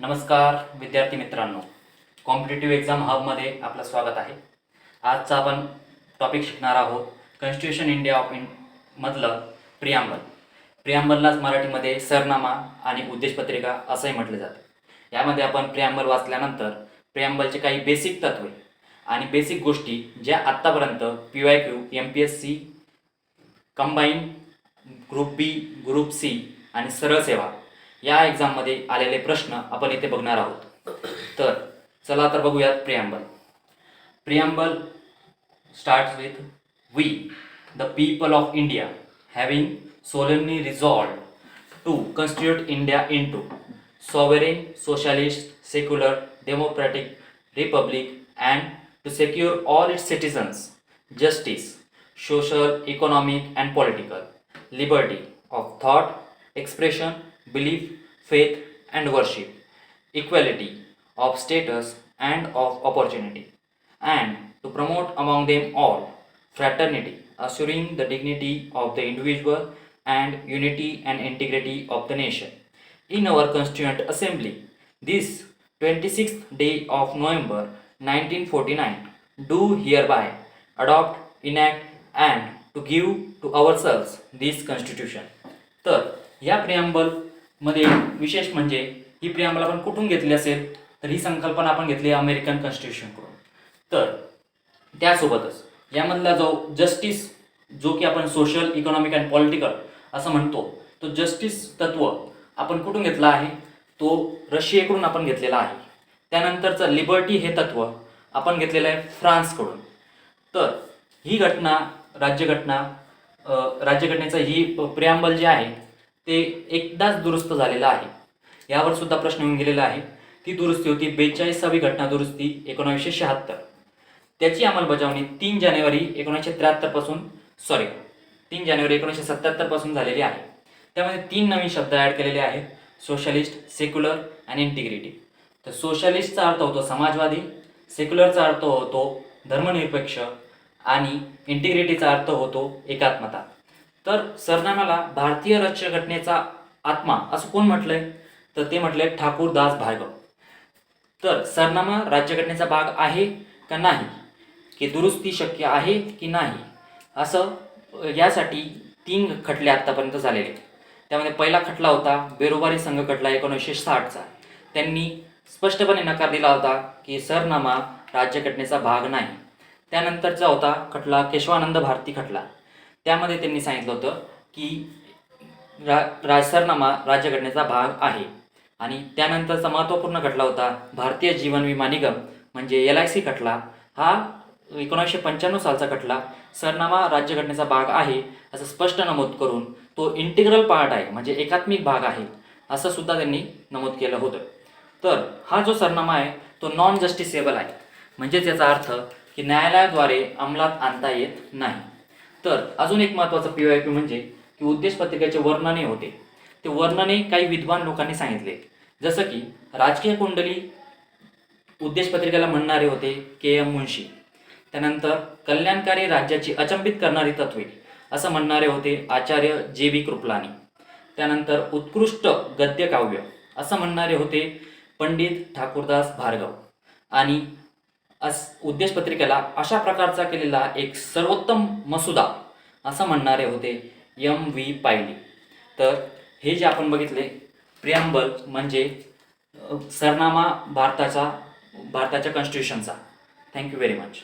नमस्कार विद्यार्थी मित्रांनो. कॉम्पिटेटिव्ह एक्झाम हबमध्ये आपलं स्वागत आहे. आजचा आपण टॉपिक शिकणार आहोत कॉन्स्टिट्यूशन इंडिया ऑफ इन मधलं प्रियांबल प्रियांबललाच मराठीमध्ये सरनामा आणि उद्देशपत्रिका असंही म्हटलं जातं. यामध्ये आपण प्रियांबल वाचल्यानंतर प्रियांबलचे काही बेसिक तत्वे आणि बेसिक गोष्टी ज्या आत्तापर्यंत P Y Q M P S C combine group B group C आणि सरळ सेवा या एक्झाममध्ये आलेले प्रश्न आपण इथे बघणार आहोत. तर चला तर बघूयात preamble preamble start with we the people of India having solemnly resolve to constitute India into sovereign socialist secular democratic republic and to secure all its citizens justice social economic and political liberty of thought expression belief, faith and worship, equality of status and of opportunity, and to promote among them all fraternity, assuring the dignity of the individual and unity and integrity of the nation. In our Constituent Assembly, this 26th day of November 1949, do hereby adopt, enact, and to give to ourselves this Constitution. तर या मध्ये विशेष म्हणजे ही preamble आपण कुठून घेतली असेल तर ही संकल्पना आपण घेतली अमेरिकन कॉन्स्टिट्यूशनकडून तर त्यासोबतच यामधला जो जस्टिस जो की आपण सोशल इकॉनॉमिक अँड पॉलिटिकल असं म्हणतो तो जस्टिस तत्व आपण कुठून घेतला आहे? तो रशियेकडून आपण घेतलेला आहे. त्यानंतरचं लिबर्टी हे तत्व आपण घेतलेलं आहे फ्रान्सकडून. तर ही घटना राज्यघटना राज्यघटनेचं ही प्रियांबल जे आहे ते एकदाच दुरुस्त झालेलं आहे. यावर सुद्धा प्रश्न येऊन गेलेला आहे ती दुरुस्ती होती बेचाळीसावी घटना दुरुस्ती एकोणावीसशे शहात्तर. त्याची अंमलबजावणी तीन जानेवारी एकोणीसशे त्र्याहत्तरपासून सॉरी तीन जानेवारी एकोणीसशे सत्त्याहत्तरपासून झालेली आहे. त्यामध्ये तीन नवीन शब्द ॲड केलेले आहेत सोशलिस्ट सेक्युलर आणि इंटिग्रिटी तर सोशलिस्टचा अर्थ होतो समाजवादी सेक्युलरचा अर्थ होतो धर्मनिरपेक्ष आणि इंटिग्रिटीचा अर्थ होतो एकात्मता. तर सरनाम्याला भारतीय राज्यघटनेचा आत्मा असं कोण म्हटलंय? तर ते म्हटलंय ठाकूरदास भार्गव. तर सरनामा राज्यघटनेचा भाग आहे का नाही? की दुरुस्ती शक्य आहे की नाही? असं यासाठी तीन खटले आत्तापर्यंत झालेले. त्यामध्ये पहिला खटला होता बेरोबारी संघ खटला एकोणीसशे साठचा. त्यांनी स्पष्टपणे नकार दिला होता की सरनामा राज्यघटनेचा भाग नाही. त्यानंतरचा होता खटला केशवानंद भारती खटला. त्यामध्ये त्यांनी सांगितलं होतं की रा राजसरनामा राज्यघटनेचा भाग आहे. आणि त्यानंतरचा महत्त्वपूर्ण खटला होता भारतीय जीवन विमा निगम म्हणजे एल आय सी खटला. हा एकोणीसशे पंच्याण्णव सालचा खटला. सरनामा राज्यघटनेचा भाग आहे असं स्पष्ट नमूद करून तो इंटिग्रल पार्ट आहे म्हणजे एकात्मिक भाग आहे असं सुद्धा त्यांनी नमूद केलं होतं. तर हा जो सरनामा आहे तो नॉन जस्टिसेबल आहे. म्हणजेच याचा अर्थ की न्यायालयाद्वारे अंमलात आणता येत नाही. तर अजून एक महत्त्वाचं पी वाय पी म्हणजे की उद्देश पत्रिकेचे वर्णने होते. ते वर्णने काही विद्वान लोकांनी सांगितले. जसं की राजकीय कुंडली उद्देश पत्रिकेला म्हणणारे होते के एम मुन्शी त्यानंतर कल्याणकारी राज्याची अचंबित करणारी तत्वे असं म्हणणारे होते आचार्य जे बी कृपलानी. त्यानंतर उत्कृष्ट गद्यकाव्य असं म्हणणारे होते पंडित ठाकूरदास भार्गव. आणि अस उद्देश पत्रिकेला अशा प्रकारचा केलेला एक सर्वोत्तम मसुदा असं म्हणणारे होते यम व्ही पायली. तर हे जे आपण बघितले प्रियांबल म्हणजे सरनामा भारताचा भारताच्या कॉन्स्टिट्यूशनचा थँक्यू व्हेरी मच